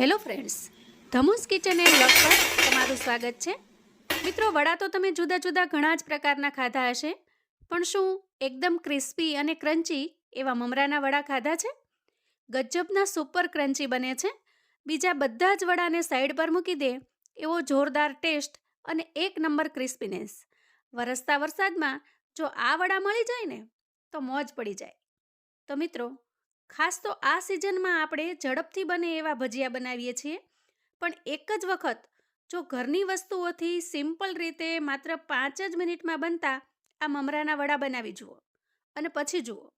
Hello friends ધમુસ kitchen and લગ પર તમારું સ્વાગત છે. મિત્રો, વડા તો તમે જુદા જુદા ઘણા જ પ્રકારના ખાધા હશે, પણ શું એકદમ ક્રિસ્પી અને ક્રન્ચી એવા મમરાના વડા ખાધા છે? ગજબના સુપર ક્રન્ચી બને છે. બીજા બધા જ વડાને સાઈડ પર મૂકી દે, એવો જોરદાર ટેસ્ટ અને એક નંબર ક્રિસ્પીનેસ વરસતા વરસાદમાં જો આ વડા મળી જાય ને, તો મોજ પડી જાય. તો મિત્રો ખાસ તો આ સિઝનમાં આપણે ઝડપથી બને એવા ભજીયા બનાવીએ છીએ. પણ એક જ વખત, જો ઘરની વસ્તુઓથી સિમ્પલ રીતે માત્ર પાંચ જ મિનિટમાં બનતા, આ મમરાના વડા બનાવી જુઓ. અને પછી જુઓ,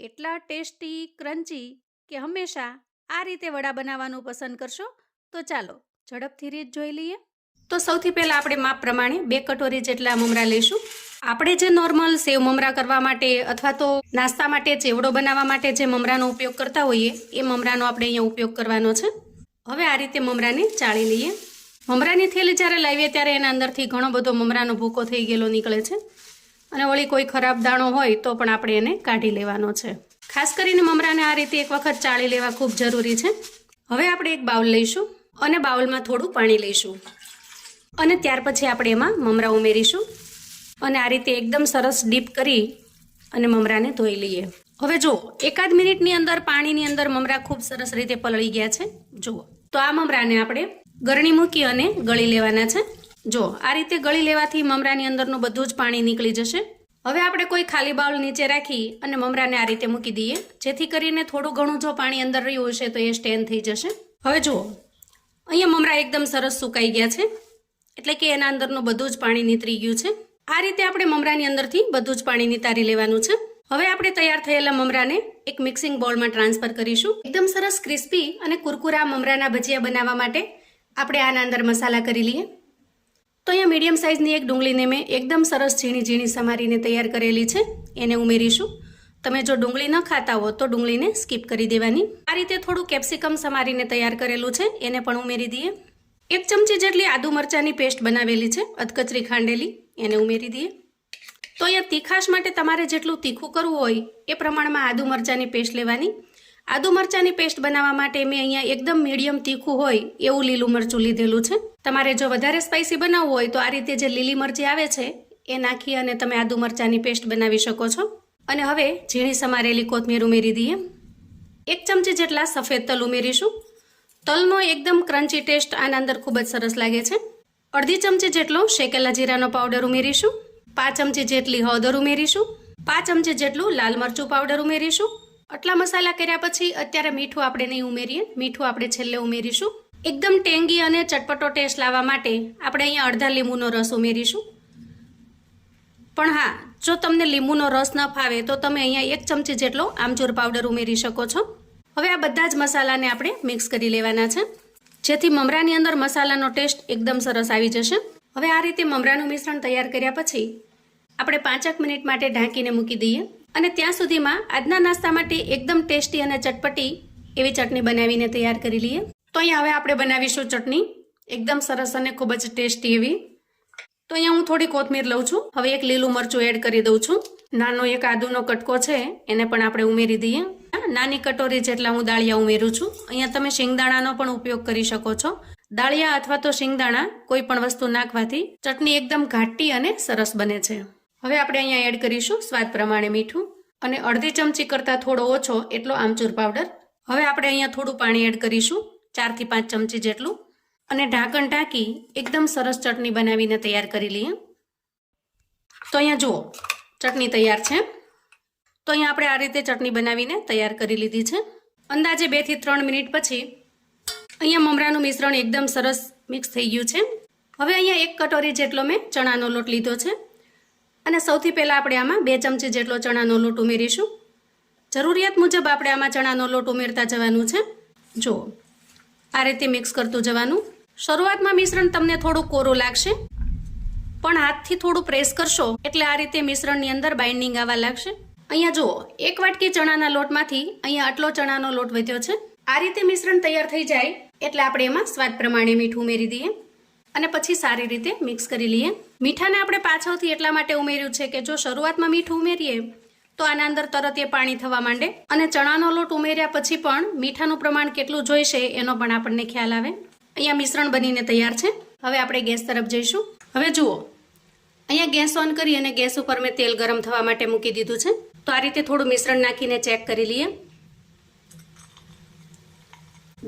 એટલા ટેસ્ટી, ક્રન્ચી કે હંમેશા આ રીતે વડા બનાવવાનું પસંદ કરશો, તો ચાલો, ઝડપથી રીત જોઈ લઈએ. તો સૌથી પહેલાં આપણે માપ પ્રમાણે બે કટોરી જેટલા મમરા લઈશું. આપણે જે નોર્મલ સેવ મમરા કરવા માટે અથવા તો નાસ્તા માટે ચેવડો બનાવવા માટે જે મમરાનો ઉપયોગ કરતા હોઈએ, એ મમરાનો આપણે અહીંયા ઉપયોગ કરવાનો છે. હવે આ રીતે મમરાને ચાળી લઈએ. મમરાની થેલી જ્યારે લાવીએ ત્યારે એના અંદરથી ઘણો બધો મમરાનો ભૂકો થઈ ગયેલો નીકળે છે. અને વળી કોઈ ખરાબ દાણો હોય તો પણ આપણે એને કાઢી લેવાનો છે. ખાસ કરીને મમરાને આ રીતે એક વખત ચાળી લેવા ખૂબ જરૂરી છે. હવે આપણે એક બાઉલ લઈશું અને બાઉલમાં થોડું પાણી લઈશું. અને ત્યાર પછી આપણે એમાં મમરા ઉમેરીશું. અને આ રીતે એકદમ સરસ ડીપ કરી અને મમરાને ધોઈ લઈએ. હવે જુઓ, એકાદ મિનિટની અંદર પાણીની અંદર મમરા ખૂબ સરસ રીતે પલળી ગયા છે. જુઓ, તો આ મમરાને આપણે ગરણી મૂકી અને ગળી લેવાના છે. જો આ રીતે ગળી લેવાથી મમરાની અંદરનું બધું જ પાણી નીકળી જશે. હવે આપણે કોઈ ખાલી બાઉલ નીચે રાખી અને મમરાને આ રીતે મૂકી દઈએ. જેથી કરીને થોડું ઘણું જો પાણી અંદર રહ્યું હશે તો એ સ્ટેન થઈ જશે. હવે જુઓ, અહીંયા મમરા એકદમ સરસ સુકાઈ ગયા છે. એટલે કે એના અંદરનું બધું જ પાણી નીતરી ગયું છે. આ રીતે આપણે મમરાની અંદરથી બધું જ પાણી નિતારી લેવાનું છે. હવે આપણે તૈયાર થયેલા મમરાને એક મિક્સિંગ બોલમાં ટ્રાન્સફર કરીશું. એકદમ સરસ ક્રિસ્પી અને કુરકુરા મમરાના ભજીયા બનાવવા માટે આપણે આના અંદર મસાલા કરી લઈએ. તો અહીંયા મીડિયમ સાઇઝની એક ડુંગળીને મેં એકદમ સરસ ઝીણી ઝીણી સમારીને તૈયાર કરેલી છે. એને ઉમેરીશું. તમે જો ડુંગળી ન ખાતા હો તો ડુંગળીને સ્કીપ કરી દેવાની. આ રીતે થોડું કેપ્સિકમ સમારીને તૈયાર કરેલું છે. એને પણ ઉમેરી દઈએ. એક ચમચી જેટલી આદુ મરચાંની પેસ્ટ બનાવેલી છે, અધકચરી ખાંડેલી. એને ઉમેરી દઈએ. તો અહીંયા તીખાશ માટે તમારે જેટલું તીખું કરવું હોય એ પ્રમાણમાં આદુ મરચાંની પેસ્ટ લેવાની. આદુ મરચાંની પેસ્ટ બનાવવા માટે મેં અહીંયા એકદમ મીડિયમ તીખું હોય એવું લીલું મરચું લીધેલું છે. તમારે જો વધારે સ્પાઇસી બનાવવું હોય તો આ રીતે જે લીલી મરચી આવે છે એ નાખી અને તમે આદુ મરચાંની પેસ્ટ બનાવી શકો છો. અને હવે ઝીણી સમારેલી કોથમીર ઉમેરી દઈએ. એક ચમચી જેટલા સફેદ તલ ઉમેરીશું. તલનો એકદમ ક્રન્ચી ટેસ્ટ આના અંદર ખૂબ જ સરસ લાગે છે. અડધી ચમચી જેટલો શેકેલા જીરાનો પાવડર ઉમેરીશું, પાંચ ચમચી જેટલી હળદર ઉમેરીશું, પાંચ ચમચી જેટલું લાલ મરચું પાવડર ઉમેરીશું. આટલા મસાલા કર્યા પછી અત્યારે મીઠું આપણે નહીં ઉમેરીએ, મીઠું આપણે છેલ્લે ઉમેરીશું. એકદમ ટેંગી અને ચટપટો ટેસ્ટ લાવવા માટે આપણે અહીંયા અડધા લીંબુનો રસ ઉમેરીશું. પણ હા, જો તમને લીંબુનો રસ ન ફાવે, તો તમે અહીંયા એક ચમચી જેટલો આમચૂર પાવડર ઉમેરી શકો છો. હવે આ બધા જ મસાલાને આપણે મિક્સ કરી લેવાના છે. જેથી મમરાની અંદર મસાલાનો ટેસ્ટ એકદમ સરસ આવી જશે. હવે આ રીતે મમરાનું મિશ્રણ તૈયાર કર્યા પછી આપણે પાંચેક મિનિટ માટે ઢાંકીને મૂકી દઈએ. અને ત્યાં સુધીમાં આજના નાસ્તા માટે એકદમ ટેસ્ટી અને ચટપટી એવી ચટણી બનાવીને તૈયાર કરી લઈએ. તો અહીંયા હવે આપણે બનાવીશું ચટણી. એકદમ સરસ અને ખૂબ જ ટેસ્ટી એવી. તો અહીંયા હું થોડી કોથમીર લઉં છું. હવે એક લીલું મરચું એડ કરી દઉં છું. નાનો એક આદુનો કટકો છે, એને પણ આપણે ઉમેરી દઈએ. નાની કટોરી જેટલા હું દાળિયા ઉમેરું છું. અહીંયા તમે શિંગદાણાનો પણ ઉપયોગ કરી શકો છો. દાળિયા અથવા તો શિંગદાણા કોઈ પણ વસ્તુ નાખવાથી ચટણી એકદમ ઘાટી અને સરસ બને છે. હવે આપણે અહીંયા એડ કરીશું સ્વાદ પ્રમાણે મીઠું. અને અડધી ચમચી કરતાં થોડો ઓછો એટલો આમચૂર પાવડર. હવે આપણે અહીંયા થોડું પાણી એડ કરીશું ચારથી પાંચ ચમચી જેટલું. અને ઢાંકણ ઢાંકી એકદમ સરસ ચટણી બનાવીને તૈયાર કરી લઈએ. તો અહીંયા જુઓ, ચટણી તૈયાર છે. તો અહીંયા આપણે આ રીતે ચટણી બનાવીને તૈયાર કરી લીધી છે. અંદાજે બેથી ત્રણ મિનિટ પછી અહીંયા મમરાનું મિશ્રણ એકદમ સરસ મિક્સ થઈ ગયું છે. હવે અહીંયા એક કટોરી જેટલો મેં ચણાનો લોટ લીધો છે. અને સૌથી પહેલાં આપણે આમાં બે ચમચી જેટલો ચણાનો લોટ ઉમેરીશું. જરૂરિયાત મુજબ આપણે આમાં ચણાનો લોટ ઉમેરતા જવાનું છે. જુઓ, આ રીતે મિક્સ કરતું જવાનું. શરૂઆતમાં મિશ્રણ તમને થોડું કોરું લાગશે. પણ હાથથી થોડું પ્રેસ કરશો એટલે આ રીતે મિશ્રણની અંદર બાઇન્ડિંગ આવવા લાગશે. અહીંયા જુઓ, એક વાટકી ચણાના લોટમાંથી અહીંયા આટલો ચણાનો લોટ વધ્યો છે. આ રીતે મિશ્રણ તૈયાર થઈ જાય એટલે આપણે એમાં સ્વાદ પ્રમાણે મીઠું ઉમેરી દઈએ અને પછી સારી રીતે મિક્સ કરી લઈએ. મીઠાને આપણે પાછળથી એટલા માટે ઉમેર્યું છે કે જો શરૂઆતમાં મીઠું ઉમેરીએ, તો આના અંદર તરત એ પાણી થવા માંડે અને ચણાનો લોટ ઉમેર્યા પછી પણ મીઠાનું પ્રમાણ કેટલું જોઈશે એનો પણ આપણને ખ્યાલ આવે. અહીંયા મિશ્રણ બનીને તૈયાર છે. હવે આપણે ગેસ તરફ જઈશું. હવે જુઓ, અહીંયા ગેસ ઓન કરી અને ગેસ ઉપર મેં તેલ ગરમ થવા માટે મૂકી દીધું છે. તો આ રીતે થોડું મિશ્રણ નાખીને ચેક કરી લઈએ.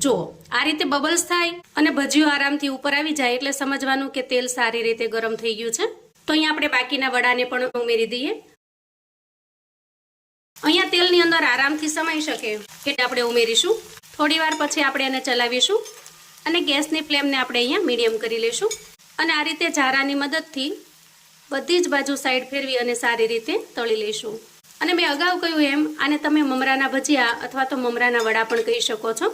જુઓ, આ રીતે બબલ્સ થાય અને ભજીયું આરામથી ઉપર આવી જાય એટલે સમજવાનું કે તેલ સારી રીતે ગરમ થઈ ગયું છે. તો અહીંયા આપણે બાકીના વડાને પણ ઉમેરી દઈએ. અહીંયા તેલની અંદર આરામથી સમાઈ શકે એટલે આપણે ઉમેરીશું. થોડીવાર પછી આપણે એને ચલાવીશું અને ગેસની ફ્લેમને આપણે અહીંયા મીડિયમ કરી લઈશું. અને આ રીતે ઝારાની મદદથી બધી જ બાજુ સાઈડ ફેરવી અને સારી રીતે તળી લઈશું. અને મેં અગાઉ કહ્યું એમ, આને તમે મમરાના ભજીયા અથવા તો મમરાના વડા પણ કહી શકો છો.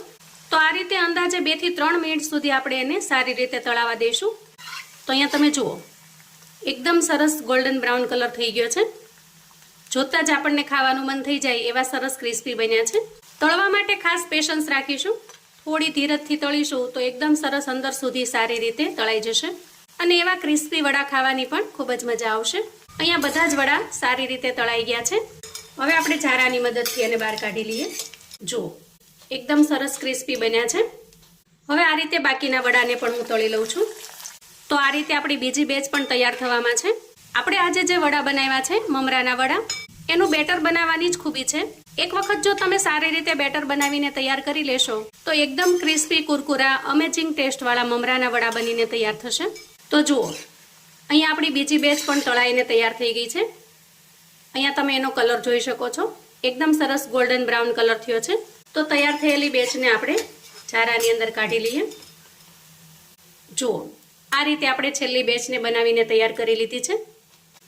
તો આ રીતે અંદાજે બેથી ત્રણ મિનિટ સુધી આપણે એને સારી રીતે તળાવા દઈશું. તો અહીંયા તમે જુઓ, એકદમ સરસ ગોલ્ડન બ્રાઉન કલર થઈ ગયો છે. જોતાં જ આપણને ખાવાનું મન થઈ જાય એવા સરસ ક્રિસ્પી બન્યા છે. તળવા માટે ખાસ પેશન્સ રાખીશું. થોડી ધીરજથી તળીશું તો એકદમ સરસ અંદર સુધી સારી રીતે તળાઈ જશે. અને એવા ક્રિસ્પી વડા ખાવાની પણ ખૂબ જ મજા આવશે. અહીંયા બધા જ વડા સારી રીતે તળાઈ ગયા છે. હવે આપણે ઝારાની મદદથી એને બહાર કાઢી લઈએ. જુઓ, એકદમ સરસ ક્રિસ્પી બન્યા છે. હવે આ રીતે બાકીના વડાને પણ હું તળી લઉં છું. તો આ રીતે આપણી બીજી બેચ પણ તૈયાર થવામાં છે. આપણે આજે જે વડા બનાવ્યા છે, મમરાના વડા, એનું બેટર બનાવવાની જ ખૂબી છે. એક વખત જો તમે સારી રીતે બેટર બનાવીને તૈયાર કરી લેશો, તો એકદમ ક્રિસ્પી કુરકુરા અમેઝિંગ ટેસ્ટવાળા મમરાના વડા બનીને તૈયાર થશે. તો જુઓ, અહીંયા આપણી બીજી બેચ પણ તળાઈને તૈયાર થઈ ગઈ છે. અહીંયા તમે એનો કલર જોઈ શકો છો. એકદમ સરસ ગોલ્ડન બ્રાઉન કલર થયો છે. તો તૈયાર થયેલી બેચને આપણે ચારાની અંદર કાઢી લઈએ. જુઓ, આ રીતે આપણે છેલ્લી બેચને બનાવીને તૈયાર કરી લીધી છે.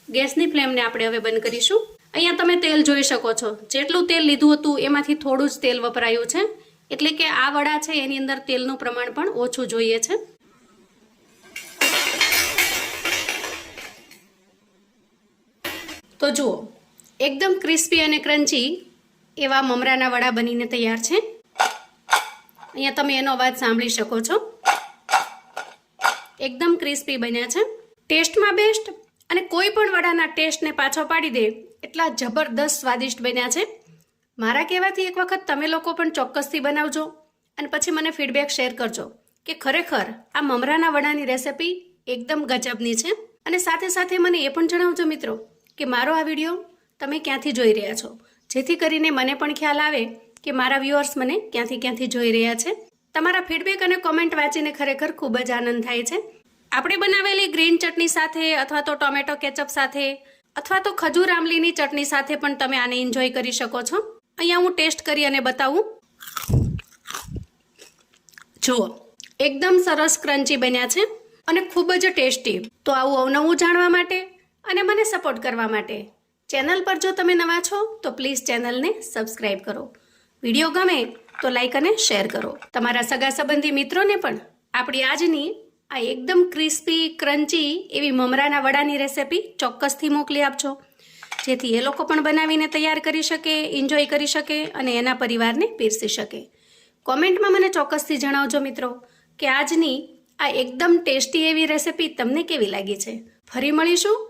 ગેસની ફ્લેમને આપણે હવે બંધ કરીશું. અહીંયા તમે તેલ જોઈ શકો છો. જેટલું તેલ લીધું હતું એમાંથી થોડું જ તેલ વપરાયું છે. એટલે કે આ વડા છે, એની અંદર તેલનું પ્રમાણ પણ ઓછું જોઈએ છે. તો જુઓ, એકદમ ક્રિસ્પી અને ક્રન્ચી એવા મમરાના વડા બનીને તૈયાર છે. અહીંયા તમે એનો અવાજ સાંભળી શકો છો. એકદમ ક્રિસ્પી બન્યા છે. ટેસ્ટમાં બેસ્ટ અને કોઈ પણ વડાના ટેસ્ટને પાછો પાડી દે એટલા જબરદસ્ત સ્વાદિષ્ટ બન્યા છે. મારા કહેવાથી એક વખત તમે લોકો પણ ચોક્કસથી બનાવજો અને પછી મને ફીડબેક શેર કરજો કે ખરેખર આ મમરાના વડાની રેસિપી એકદમ ગજબની છે. અને સાથે સાથે મને એ પણ જણાવજો મિત્રો કે મારો આ વીડિયો તમે ક્યાંથી જોઈ રહ્યા છો? જેથી કરીને મને પણ ખ્યાલ આવે કે મારા વ્યુઅર્સ મને ક્યાંથી ક્યાંથી જોઈ રહ્યા છે. તમારા ફીડબેક અને કોમેન્ટ વાંચીને ખરેખર ખૂબ જ આનંદ થાય છે. આપણે બનાવેલી ગ્રીન ચટણી સાથે અથવા તો ટોમેટો કેચઅપ સાથે અથવા તો ખજૂર આમલીની ચટણી સાથે પણ તમે આને એન્જોય કરી શકો છો. અહીંયા હું ટેસ્ટ કરી અને બતાવું. જુઓ, એકદમ સરસ ક્રન્ચી બન્યા છે અને ખૂબ જ ટેસ્ટી. તો આવું અવનવું જાણવા માટે અને મને સપોર્ટ કરવા માટે. ચેનલ પર જો તમે નવા છો, તો પ્લીઝ ચેનલને સબસ્ક્રાઈબ કરો. વીડિયો ગમે, તો લાઈક અને શેર કરો. તમારા સગા સંબંધી મિત્રોને પણ આપણી આજની આ એકદમ ક્રિસ્પી ક્રન્ચી એવી મમરાના વડાની રેસિપી ચોક્કસથી મોકલી આપજો. જેથી એ લોકો પણ બનાવીને તૈયાર કરી શકે એન્જોય કરી શકે અને એના પરિવારને પીરસી શકે. કોમેન્ટમાં મને ચોક્કસથી જણાવજો મિત્રો કે આજની આ એકદમ ટેસ્ટી એવી રેસિપી તમને કેવી લાગી છે. ફરી મળીશું